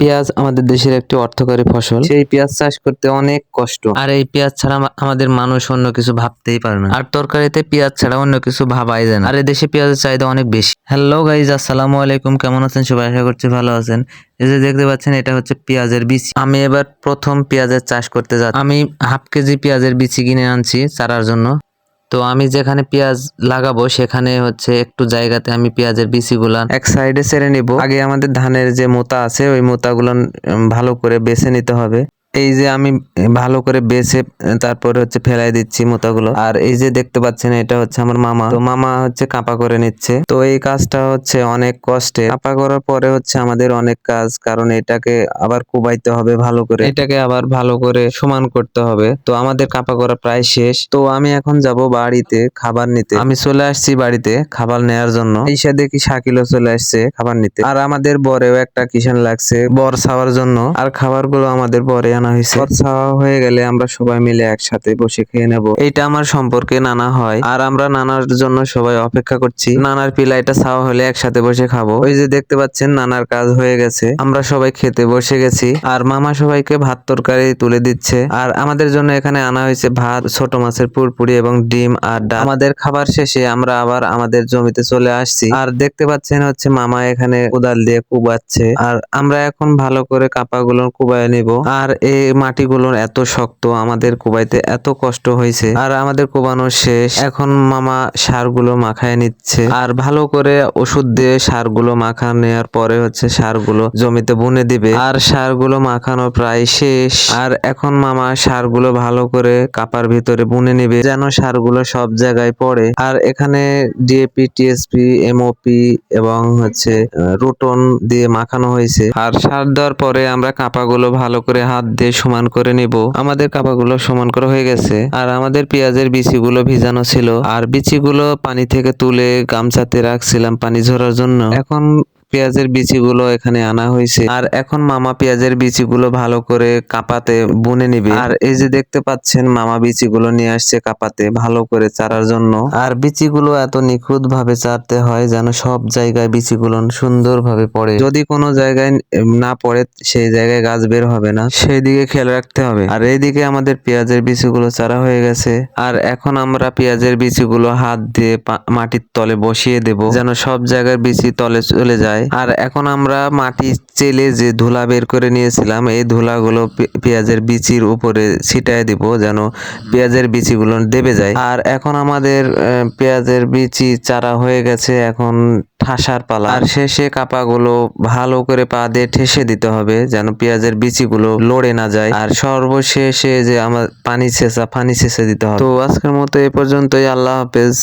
পেঁয়াজ আমাদের দেশের একটি অর্থকরী ফসল। সেই পেঁয়াজ চাষ করতে অনেক কষ্ট। আর এই পেঁয়াজ ছাড়া আমাদের মানুষ অন্য কিছু ভাবতেই পারে না। আর তরকারিতে পেঁয়াজ ছাড়া অন্য কিছু ভাবাই যায় না। আর এই দেশে পেঁয়াজের চাহিদা অনেক বেশি। হ্যালো গাইজ আসসালামু আলাইকুম। কেমন আছেন? সবাই আশা করছি ভালো আছেন। এই যে দেখতে পাচ্ছেন এটা হচ্ছে পেঁয়াজের বিচি। আমি এবার প্রথম পেঁয়াজের চাষ করতে যাচ্ছি। আমি হাফ কেজি পেঁয়াজের বিচি কিনে আনছি চারার জন্য। তো আমি যেখানে পেঁয়াজ লাগাবো, সেখানে হচ্ছে একটু জায়গাতে আমি পেঁয়াজের বিচিগুলা এক সাইডে ছেড়ে নিব। আগে আমাদের ধানের যে মোতা আছে, ওই মোতাগুলো ভালো করে বেছে নিতে হবে। এই যে আমি ভালো করে বেছে, তারপরে হচ্ছে ফেলাই দিচ্ছি মোতাগুলো। আর এই যে দেখতে পাচ্ছেন, এটা হচ্ছে আমার মামা। তো মামা হচ্ছে কাঁপা করে নিচ্ছে। তো এই কাজটা হচ্ছে অনেক কষ্টে। কাঁপা করার পরে হচ্ছে আমাদের অনেক কাজ, কারণ এটাকে আবার কুবাইতে হবে ভালো করে। এটাকে আবার ভালো করে সমান করতে হবে। তো আমাদের কাঁপা করা প্রায় শেষ। তো আমি এখন যাব বাড়িতে খাবার নিতে। আমি চলে আসছি বাড়িতে খাবার নেয়ার জন্য। এসে দেখি শাকিলও চলে আসছে খাবার নিতে। আর আমাদের বরেও একটা কিষান লাগছে বর খাওয়ার জন্য। আর খাবারগুলো আমাদের বরে আনা হয়েছে। বর খাওয়া হয়ে গেলে আমরা সবাই মিলে একসাথে বসে খেয়ে নেব। এটা আমার সম্পর্কে নানা হয়। আর আমরা নানার জন্য সবাই অপেক্ষা করছি। নানার পিলাইটা ছাওয়া হলে একসাথে বসে খাব। ওই যে দেখতে পাচ্ছেন নানার কাজ হয়ে গেছে। আমরা সবাই খেতে বসে গেছি। আর মামা সবাইকে ভাত তরকারি তুলে দিচ্ছে। আর আমাদের জন্য এখানে আনা হয়েছে ভাত ছোট মাছের পুরপুরি এবং ডিম আর ডাল। আমাদের খাবার শেষে আমরা আবার আমাদের জমিতে চলে আসছি। আর দেখতে পাচ্ছেন হচ্ছে মামা এখানে কোদাল দিয়ে কুবাচ্ছে। আর আমরা এখন ভালো করে কাপাগুলো কুবায় নিব। আর এই মাটিগুলো এত শক্ত, আমাদের কুবাইতে এত কষ্ট হয়েছে। আর আমাদের কোবানো শেষ। এখন মামা সারগুলো মাখায় নিচ্ছে। আর ভালো করে ওষুধ দিয়ে সারগুলো মাখা নেওয়ার পরে হচ্ছে সারগুলো জমিতে বুনে দিবে। আর সারগুলো মাখানো প্রায় শেষ। আর এখন মামা সারগুলো ভালো করে কাপার ভিতরে বুনে নিবে, যেন সারগুলো সব জায়গায় পড়ে। আর এখানে ডিএপি টিএসপি এমওপি এবং হচ্ছে রুটন দিয়ে মাখানো হয়েছে। আর সার দেওয়ার পরে আমরা কাপাগুলো ভালো করে হাত দিয়ে সমান করে নিব। আমাদের কাপাগুলো সমান করা হয়ে গেছে। আর আমাদের পেঁয়াজের বিচিগুলো ভিজানো ছিল। আর বিচিগুলো পানি থেকে তুলে গামছাতে রাখছিলাম পানি ঝরার জন্য। এখন পেঁয়াজের বিচিগুলো এখানে আনা হয়েছে। আর এখন মামা পেঁয়াজের বিচিগুলো ভালো করে কাপাতে, বুনে নিবে। আর এই যে দেখতে পাচ্ছেন, মামা বিচিগুলো নিয়ে আসছে কাপাতে, ভালো করে চারার জন্য। আর বিচিগুলো এত নিখুঁত ভাবে চারতে হয় যেন সব জায়গায় বিচিগুলো সুন্দর ভাবে পড়ে। যদি কোনো জায়গায় না পড়ে, সেই জায়গায় গাছ বের হবে না। সেই দিকে খেয়াল রাখতে হবে। আর এইদিকে আমাদের পেঁয়াজের বিচিগুলো চারা হয়ে গেছে। আর এখন আমরা পেঁয়াজের বিচিগুলো হাত দিয়ে মাটির তলে বসিয়ে দেব, যেন সব জায়গার বিচি তলে চলে যায়। আর এখন আমরা মাটি চেলে যে ধুলা বের করে নিয়েছিলাম, এই ধুলাগুলো পেঁয়াজের বিচির উপরে ছিটায় দিব যেন পেঁয়াজের বিচিগুলো দেবে যায়। আর এখন আমাদের পেঁয়াজের বিচি চারা হয়ে গেছে এখন ঠাসার পালা। আর শেষে কাপাগুলো ভালো করে পা দিয়ে ঠেসে দিতে হবে যেন পেঁয়াজের বিচিগুলো লড়ে না যায়। আর সর্বশেষে যে আমার পানি ছেঁচা, পানি ছেঁচে দিতে হবে। তো আজকের মতো এ পর্যন্তই, আল্লাহ হাফেজ।